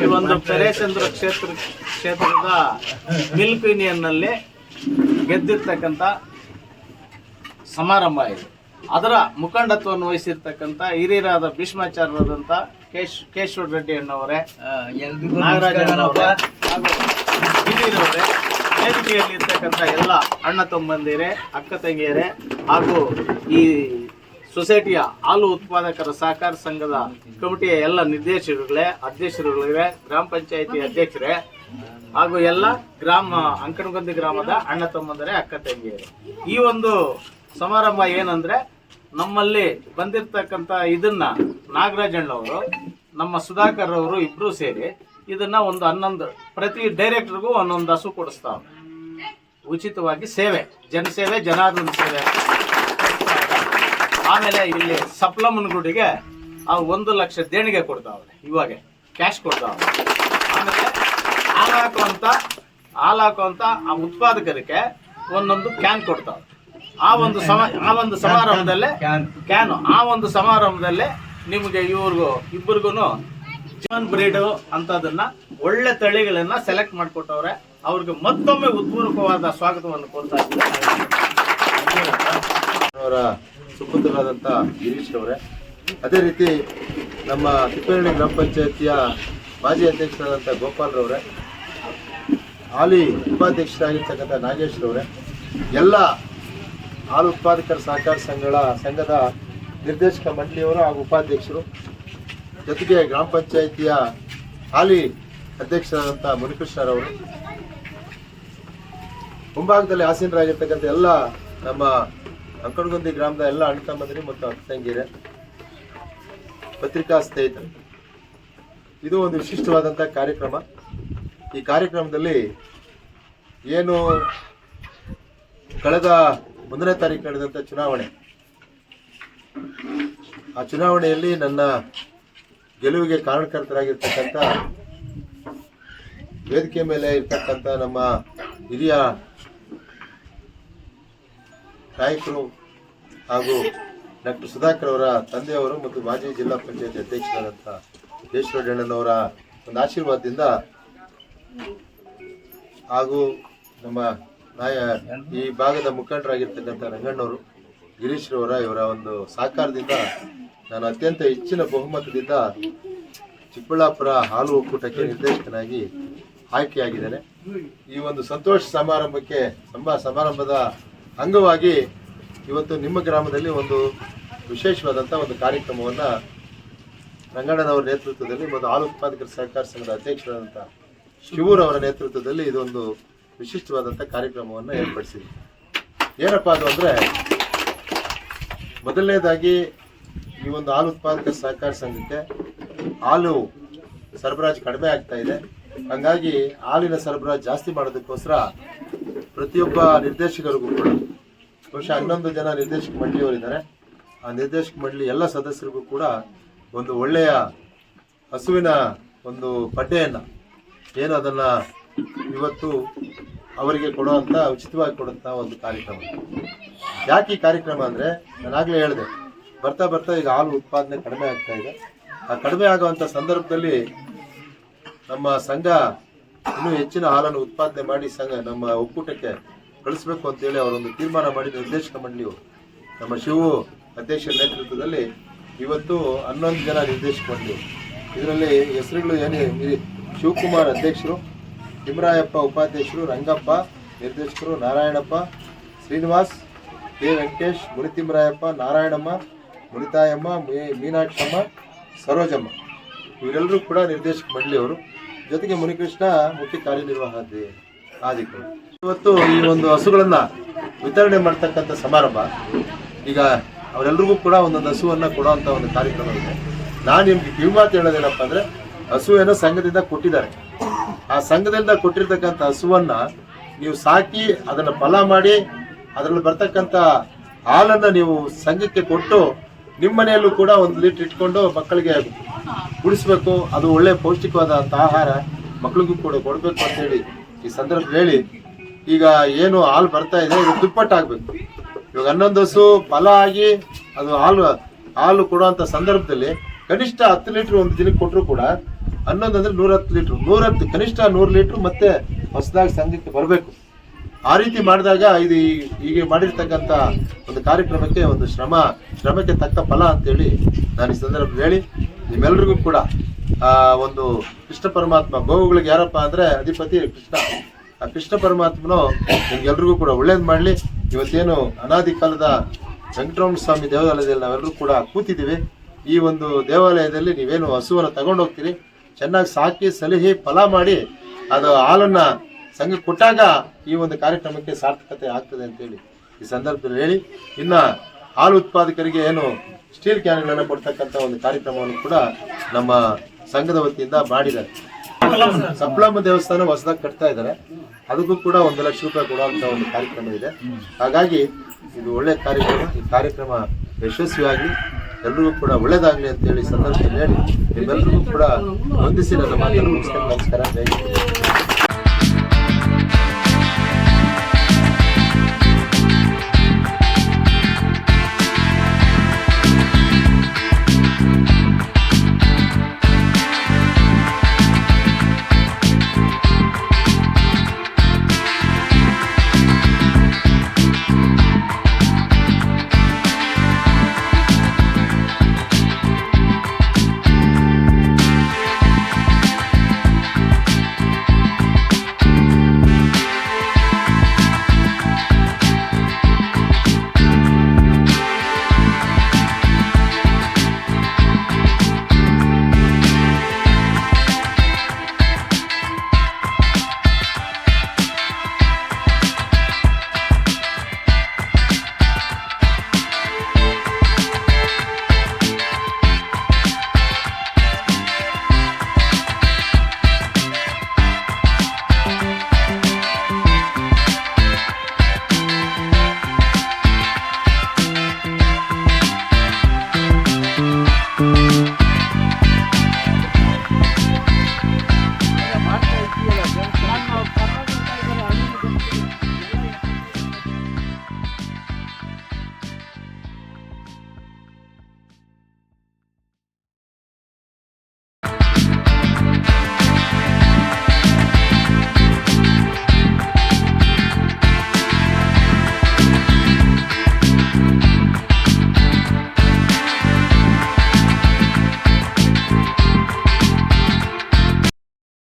ಈ ಒಂದು ಪೆರೇಶಂದ್ರ ಕ್ಷೇತ್ರ ಕ್ಷೇತ್ರದ ಮಿಲ್ಕ್ ಯೂನಿಯನ್ನಲ್ಲಿ ಗೆದ್ದಿರ್ತಕ್ಕಂಥ ಸಮಾರಂಭ ಇದು ಅದರ ಮುಖಂಡತ್ವವನ್ನು ವಹಿಸಿರ್ತಕ್ಕಂಥ ಹಿರಿಯರಾದ ಭೀಷ್ಮಾಚಾರ್ಯರಾದಂಥ ಕೇಶ್ ಕೇಶವ ರೆಡ್ಡಿ ಅಣ್ಣವರೇ ನಮಸ್ಕಾರಪ್ಪ. ಹಾಗೂ ಹಿರಿಯರವರೇ ವೇದಿಕೆಯಲ್ಲಿ ಇರ್ತಕ್ಕಂಥ ಎಲ್ಲ ಅಣ್ಣ ತಮ್ಮಂದಿರೇ ಅಕ್ಕ ತಂಗಿಯರೇ ಹಾಗೂ ಈ ಸೊಸೈಟಿಯ ಹಾಲು ಉತ್ಪಾದಕರ ಸಹಕಾರ ಸಂಘದ ಕಮಿಟಿಯ ಎಲ್ಲ ನಿರ್ದೇಶಕರುಗಳೇ, ಅಧ್ಯಕ್ಷರುಗಳಿವೆ, ಗ್ರಾಮ ಪಂಚಾಯತಿ ಅಧ್ಯಕ್ಷರೇ, ಹಾಗೂ ಎಲ್ಲ ಗ್ರಾಮ ಅಂಕನಗೊಂದಿ ಗ್ರಾಮದ ಅಣ್ಣ ತಮ್ಮಂದರೆ, ಅಕ್ಕ ತಂಗಿಯರು. ಈ ಒಂದು ಸಮಾರಂಭ ಏನಂದ್ರೆ, ನಮ್ಮಲ್ಲಿ ಬಂದಿರ್ತಕ್ಕಂಥ ಇದನ್ನ ನಾಗರಾಜಣ್ಣವರು ನಮ್ಮ ಸುಧಾಕರ್ ಅವರು ಇಬ್ರು ಸೇರಿ ಇದನ್ನ ಒಂದು ಹನ್ನೊಂದು, ಪ್ರತಿ ಡೈರೆಕ್ಟರ್ಗೂ ಒಂದೊಂದು ಹಸು ಕೊಡಿಸ್ತಾವೆ ಉಚಿತವಾಗಿ ಸೇವೆ ಜನಸೇವೆ ಜನಾರ್ದನ ಸೇವೆ. ಆಮೇಲೆ ಇಲ್ಲಿ ಸಪ್ಲಮ್ಮನಗುಡಿಗೆ ಆ ಒಂದು ಲಕ್ಷ ದೇಣಿಗೆ ಕೊಡ್ತಾವ್ರೆ ಇವಾಗ ಕ್ಯಾಶ್ ಕೊಡ್ತಾವ್ರೆ. ಆಮೇಲೆ ಹಾಲು ಹಾಕುವಂತ ಹಾಲು ಆ ಉತ್ಪಾದಕರಿಗೆ ಒಂದೊಂದು ಕ್ಯಾನ್ ಕೊಡ್ತಾವ್ರೆ. ಆ ಒಂದು ಸಮ ಆ ಒಂದು ಸಮಾರಂಭದಲ್ಲೇ ಕ್ಯಾನ್. ಕ್ಯಾನು ಆ ಒಂದು ಸಮಾರಂಭದಲ್ಲೇ ನಿಮಗೆ ಇವ್ರಿಗೂ ಇಬ್ಬರಿಗೂ ಜೀವನ್ ಬ್ರೀಡು ಅಂತದನ್ನ ಒಳ್ಳೆ ತಳಿಗಳನ್ನ ಸೆಲೆಕ್ಟ್ ಮಾಡಿಕೊಟ್ಟವ್ರೆ. ಅವ್ರಿಗೆ ಮತ್ತೊಮ್ಮೆ ಉತ್ಪೂರ್ವಕವಾದ ಸ್ವಾಗತವನ್ನು ಕೊಡ್ತಾ ಇದ್ದಾರೆ ಅವರ ಸುಪುತ್ರರಾದಂಥ ಗಿರೀಶ್ ಅವರೇ ಅದೇ ರೀತಿ ನಮ್ಮ ತಿಪ್ಪೇರಳ್ಳಿ ಗ್ರಾಮ ಪಂಚಾಯತಿಯ ಮಾಜಿ ಅಧ್ಯಕ್ಷರಾದಂಥ ಗೋಪಾಲ್ರವರೇ ಹಾಲಿ ಉಪಾಧ್ಯಕ್ಷರಾಗಿರ್ತಕ್ಕಂಥ ನಾಗೇಶ್ರವರೇ ಎಲ್ಲ ಹಾಲು ಉತ್ಪಾದಕರ ಸಹಕಾರ ಸಂಘಗಳ ಸಂಘದ ನಿರ್ದೇಶಕ ಮಂಡಳಿಯವರು ಹಾಗೂ ಉಪಾಧ್ಯಕ್ಷರು, ಜೊತೆಗೆ ಗ್ರಾಮ ಪಂಚಾಯಿತಿಯ ಹಾಲಿ ಅಧ್ಯಕ್ಷರಾದಂಥ ಮುನಿಕೃಷ್ಣರವರು ಮುಂಭಾಗದಲ್ಲಿ ಆಸೀನರಾಗಿರ್ತಕ್ಕಂಥ ಎಲ್ಲ ನಮ್ಮ ಅಂಕಣಗುಂದಿ ಗ್ರಾಮದ ಎಲ್ಲ ಅಣ್ಣ ತಮ್ಮದಿರಿ ಮತ್ತು ಅಕ್ಕ ತಂಗಿರೆ ಪತ್ರಿಕಾ ಸ್ನೇಹಿತರು. ಇದು ಒಂದು ವಿಶಿಷ್ಟವಾದಂಥ ಕಾರ್ಯಕ್ರಮ. ಈ ಕಾರ್ಯಕ್ರಮದಲ್ಲಿ ಏನು ಕಳೆದ ಒಂದನೇ ತಾರೀಕು ನಡೆದಂಥ ಚುನಾವಣೆ. ಆ ಚುನಾವಣೆಯಲ್ಲಿ ನನ್ನ ಗೆಲುವಿಗೆ ಕಾರಣಕರ್ತರಾಗಿರ್ತಕ್ಕಂಥ, ವೇದಿಕೆ ಮೇಲೆ ಇರ್ತಕ್ಕಂಥ ನಮ್ಮ ಹಿರಿಯ ನಾಯಕರು ಹಾಗೂ ಡಾಕ್ಟರ್ ಸುಧಾಕರ್ ಅವರ ತಂದೆಯವರು ಮತ್ತು ಮಾಜಿ ಜಿಲ್ಲಾ ಪಂಚಾಯತ್ ಅಧ್ಯಕ್ಷರಾದಂಥ ದೇಶ್ವರಣ್ಣನವರ ಒಂದು ಆಶೀರ್ವಾದದಿಂದ ಹಾಗೂ ನಮ್ಮ ನಾಯ ಈ ಭಾಗದ ಮುಖಂಡರಾಗಿರ್ತಕ್ಕಂಥ ರಂಗಣ್ಣವರು ಗಿರೀಶ್ರವರ ಇವರ ಒಂದು ಸಹಕಾರದಿಂದ ನಾನು ಅತ್ಯಂತ ಹೆಚ್ಚಿನ ಬಹುಮತದಿಂದ ಚಿಕ್ಕಬಳ್ಳಾಪುರ ಹಾಲು ಒಕ್ಕೂಟಕ್ಕೆ ನಿರ್ದೇಶಕನಾಗಿ ಆಯ್ಕೆಯಾಗಿದ್ದೇನೆ. ಈ ಒಂದು ಸಂತೋಷ ಸಮಾರಂಭಕ್ಕೆ ಸಮಾರಂಭದ ಅಂಗವಾಗಿ ಇವತ್ತು ನಿಮ್ಮ ಗ್ರಾಮದಲ್ಲಿ ಒಂದು ವಿಶೇಷವಾದಂಥ ಒಂದು ಕಾರ್ಯಕ್ರಮವನ್ನು ರಂಗಣ್ಣನವರ ನೇತೃತ್ವದಲ್ಲಿ ಮತ್ತು ಹಾಲು ಉತ್ಪಾದಕರ ಸಹಕಾರ ಸಂಘದ ಅಧ್ಯಕ್ಷರಾದಂಥ ಶಿವೂರ್ ಅವರ ನೇತೃತ್ವದಲ್ಲಿ ಇದೊಂದು ವಿಶಿಷ್ಟವಾದಂಥ ಕಾರ್ಯಕ್ರಮವನ್ನು ಏರ್ಪಡಿಸಿದೆ. ಏನಪ್ಪಾ ಅದು ಅಂದರೆ ಮೊದಲನೇದಾಗಿ ಈ ಒಂದು ಹಾಲು ಉತ್ಪಾದಕ ಸಹಕಾರ ಸಂಘಕ್ಕೆ ಹಾಲು ಸರಬರಾಜು ಕಡಿಮೆ ಆಗ್ತಾ ಇದೆ. ಹಂಗಾಗಿ ಹಾಲಿನ ಸರಬರಾಜು ಜಾಸ್ತಿ ಮಾಡೋದಕ್ಕೋಸ್ಕರ ಪ್ರತಿಯೊಬ್ಬ ನಿರ್ದೇಶಕರಿಗೂ ಕೂಡ ಬಹುಶಃ ಹನ್ನೊಂದು ಜನ ನಿರ್ದೇಶಕ ಮಂಡಳಿಯವರಿದ್ದಾರೆ. ಆ ನಿರ್ದೇಶಕ ಮಂಡಳಿ ಎಲ್ಲ ಸದಸ್ಯರಿಗೂ ಕೂಡ ಒಂದು ಒಳ್ಳೆಯ ಹಸುವಿನ ಒಂದು ಪಡ್ಡೆಯನ್ನು ಏನು ಅದನ್ನ ಇವತ್ತು ಅವರಿಗೆ ಕೊಡುವಂತ, ಉಚಿತವಾಗಿ ಕೊಡುವಂತ ಒಂದು ಕಾರ್ಯಕ್ರಮ. ಯಾಕೆ ಈ ಕಾರ್ಯಕ್ರಮ ಅಂದ್ರೆ ನಾನಾಗ್ಲೇ ಹೇಳಿದೆ, ಬರ್ತಾ ಬರ್ತಾ ಈಗ ಹಾಲು ಉತ್ಪಾದನೆ ಕಡಿಮೆ ಆಗ್ತಾ ಇದೆ. ಆ ಕಡಿಮೆ ಆಗುವಂತ ಸಂದರ್ಭದಲ್ಲಿ ನಮ್ಮ ಸಂಘ ಇನ್ನೂ ಹೆಚ್ಚಿನ ಹಾಲನ್ನು ಉತ್ಪಾದನೆ ಮಾಡಿ, ಸಂಘ ನಮ್ಮ ಒಕ್ಕೂಟಕ್ಕೆ ಕಳಿಸ್ಬೇಕು ಅಂತೇಳಿ ಅವರೊಂದು ತೀರ್ಮಾನ ಮಾಡಿ ನಿರ್ದೇಶಕ ಮಂಡಳಿಯು. ನಮ್ಮ ಶಿವು ಅಧ್ಯಕ್ಷರ ನೇತೃತ್ವದಲ್ಲಿ ಇವತ್ತು ಹನ್ನೊಂದು ಜನ ನಿರ್ದೇಶಕ ಮಂಡಳಿ. ಇದರಲ್ಲಿ ಹೆಸರುಗಳು ಏನೇ ಶಿವಕುಮಾರ್ ಅಧ್ಯಕ್ಷರು ತಿಮ್ಮರಾಯಪ್ಪ ಉಪಾಧ್ಯಕ್ಷರು, ರಂಗಪ್ಪ ನಿರ್ದೇಶಕರು, ನಾರಾಯಣಪ್ಪ, ಶ್ರೀನಿವಾಸ್, ಕೆ ವೆಂಕಟೇಶ್ ಮುನಿತಿಮ್ಮರಾಯಪ್ಪ ನಾರಾಯಣಮ್ಮ, ಮುನಿತಾಯಮ್ಮ ಮೀನಾಕ್ಷಮ್ಮ, ಸರೋಜಮ್ಮ. ಇವರೆಲ್ಲರೂ ಕೂಡ ನಿರ್ದೇಶಕ ಮಂಡಳಿಯವರು. ಜೊತೆಗೆ ಮುನಿಕೃಷ್ಣ ಮುಖ್ಯ ಕಾರ್ಯನಿರ್ವಾಹಕ ಆದಿಕರು ಇವತ್ತು ಈ ಒಂದು ಹಸುಗಳನ್ನ ವಿತರಣೆ ಮಾಡ್ತಕ್ಕಂಥ ಸಮಾರಂಭ. ಈಗ ಅವರೆಲ್ಲರಿಗೂ ಕೂಡ ಒಂದೊಂದು ಹಸುವನ್ನ ಕೊಡುವಂತ ಒಂದು ಕಾರ್ಯಕ್ರಮ ಇದೆ. ನಾನು ನಿಮ್ಗೆ ಕಿವಿಮಾತು ಹೇಳೋದೇನಪ್ಪ ಅಂದ್ರೆ, ಹಸು ಏನೋ ಸಂಘದಿಂದ ಕೊಟ್ಟಿದ್ದಾರೆ. ಆ ಸಂಘದಿಂದ ಕೊಟ್ಟಿರ್ತಕ್ಕಂಥ ಹಸುವನ್ನ ನೀವು ಸಾಕಿ ಅದನ್ನ ಫಲ ಮಾಡಿ, ಅದರಲ್ಲಿ ಬರ್ತಕ್ಕಂಥ ಹಾಲನ್ನ ನೀವು ಸಂಘಕ್ಕೆ ಕೊಟ್ಟು ನಿಮ್ಮ ಮನೆಯಲ್ಲೂ ಕೂಡ ಒಂದು ಲೀಟರ್ ಇಟ್ಕೊಂಡು ಮಕ್ಕಳಿಗೆ ಕುಡಿಸ್ಬೇಕು ಅದು ಒಳ್ಳೆ ಪೌಷ್ಟಿಕವಾದಂಥ ಆಹಾರ ಮಕ್ಕಳಿಗೂ ಕೂಡ ಕೊಡಬೇಕು ಅಂತ ಹೇಳಿ ಈ ಸಂದರ್ಭದಲ್ಲಿ ಹೇಳಿ. ಈಗ ಏನು ಹಾಲು ಬರ್ತಾ ಇದೆ, ಇದು ದುಪ್ಪಟ್ಟಾಗಬೇಕು. ಇವಾಗ ಹನ್ನೊಂದು ಹಸು ಫಲ ಆಗಿ ಅದು ಹಾಲು ಹಾಲು ಕೊಡುವಂಥ ಸಂದರ್ಭದಲ್ಲಿ ಕನಿಷ್ಠ ಹತ್ತು ಲೀಟರ್ ಒಂದು ದಿನಕ್ಕೆ ಕೊಟ್ಟರು ಕೂಡ ಹನ್ನೊಂದು ಅಂದ್ರೆ ನೂರತ್ತು ಲೀಟ್ರ್. ನೂರತ್ತು, ಕನಿಷ್ಠ ನೂರು ಲೀಟ್ರ್ ಮತ್ತೆ ಹೊಸದಾಗಿ ಸಂಘಕ್ಕೆ ಬರಬೇಕು. ಆ ರೀತಿ ಮಾಡಿದಾಗ ಇದು ಈಗ ಮಾಡಿರ್ತಕ್ಕಂಥ ಒಂದು ಕಾರ್ಯಕ್ರಮಕ್ಕೆ ಒಂದು ಶ್ರಮ, ಶ್ರಮಕ್ಕೆ ತಕ್ಕ ಫಲ ಅಂತೇಳಿ ನಾನು ಈ ಸಂದರ್ಭದಲ್ಲಿ ಹೇಳಿ ನಿಮ್ಮೆಲ್ಲರಿಗೂ ಕೂಡ ಒಂದು ಕೃಷ್ಣ ಪರಮಾತ್ಮ ಗೋವುಗಳಿಗೆ ಯಾರಪ್ಪ ಅಂದರೆ ಅಧಿಪತಿ ಕೃಷ್ಣ. ಆ ಕೃಷ್ಣ ಪರಮಾತ್ಮನು, ನಿಮ್ಗೆಲ್ರಿಗೂ ಕೂಡ ಒಳ್ಳೇದು ಮಾಡಲಿ. ಇವತ್ತೇನು ಅನಾದಿ ಕಾಲದ ವೆಂಕಟರಮಣ ಸ್ವಾಮಿ ದೇವಾಲಯದಲ್ಲಿ ನಾವೆಲ್ಲರೂ ಕೂಡ ಕೂತಿದ್ದೀವಿ. ಈ ಒಂದು ದೇವಾಲಯದಲ್ಲಿ ನೀವೇನು ಹಸುವನ್ನು ತಗೊಂಡು ಹೋಗ್ತೀರಿ? ಚೆನ್ನಾಗಿ ಸಾಕಿ, ಸಲಹಿ, ಫಲ ಮಾಡಿ, ಅದು ಹಾಲನ್ನು ಸಂಘ ಕೊಟ್ಟಾಗ ಈ ಒಂದು ಕಾರ್ಯಕ್ರಮಕ್ಕೆ ಸಾರ್ಥಕತೆ ಆಗ್ತದೆ ಅಂತೇಳಿ ಈ ಸಂದರ್ಭದಲ್ಲಿ ಹೇಳಿ. ಇನ್ನು ಹಾಲು ಉತ್ಪಾದಕರಿಗೆ ಏನು ಸ್ಟೀಲ್ ಕ್ಯಾನ್ಗಳನ್ನು ಕೊಡ್ತಕ್ಕಂಥ ಒಂದು ಕಾರ್ಯಕ್ರಮವನ್ನು ಕೂಡ ನಮ್ಮ ಸಂಘದ ವತಿಯಿಂದ ಮಾಡಿದ್ದಾರೆ. ಸಪ್ಲಮ್ಮ ದೇವಸ್ಥಾನ ಹೊಸದಾಗಿ ಕಟ್ತಾ ಇದ್ದಾರೆ. ಅದಕ್ಕೂ ಕೂಡ ಒಂದು ಲಕ್ಷ ರೂಪಾಯಿ ಕೊಡುವಂತ ಒಂದು ಕಾರ್ಯಕ್ರಮ ಇದೆ. ಹಾಗಾಗಿ ಇದು ಒಳ್ಳೆ ಕಾರ್ಯಕ್ರಮ. ಈ ಕಾರ್ಯಕ್ರಮ ಯಶಸ್ವಿಯಾಗಿ ಎಲ್ರಿಗೂ ಕೂಡ ಒಳ್ಳೇದಾಗಲಿ ಅಂತ ಹೇಳಿ ಸಂದರ್ಭದಲ್ಲಿ ಹೇಳಿ ನಿಮ್ಮೆಲ್ಲರಿಗೂ ಕೂಡ ವಂದಿಸಿ ನನ್ನ ಮಾತನ್ನು ಮುಗಿಸ್ತೇನೆ ನಮಸ್ಕಾರ. ಜೈ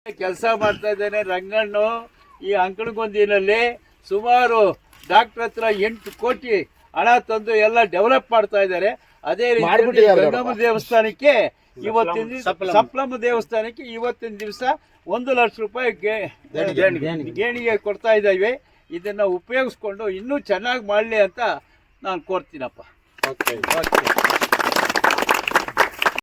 ಕೆಲಸ ಮಾಡ್ತಾ ಇದ್ದೇನೆ ರಂಗಣ್ಣು. ಈ ಅಂಕಣಗೊಂದಿನಲ್ಲಿ ಸುಮಾರು ಡಾಕ್ಟರ್ ಹತ್ರ ಎಂಟು ಕೋಟಿ ಹಣ ತಂದು ಎಲ್ಲ ಡೆವಲಪ್ ಮಾಡ್ತಾ ಇದ್ದಾರೆ. ಅದೇ ರೀತಿ ಗಂಗಮ್ಮ ದೇವಸ್ಥಾನಕ್ಕೆ ಇವತ್ತಿನ ದಿವ್ಸ ಸಪ್ಲಮ್ಮ ದೇವಸ್ಥಾನಕ್ಕೆ ಇವತ್ತಿನ ದಿವಸ ಒಂದು ಲಕ್ಷ ರೂಪಾಯಿ ಗೆ- ಗೇಣಿಗೆ ಕೊಡ್ತಾ ಇದ್ದಾವೆ. ಇದನ್ನ ಉಪಯೋಗಿಸ್ಕೊಂಡು ಇನ್ನೂ ಚೆನ್ನಾಗಿ ಮಾಡಲಿ ಅಂತ ನಾನು ಕೋರ್ತೀನಪ್ಪ. Okay okay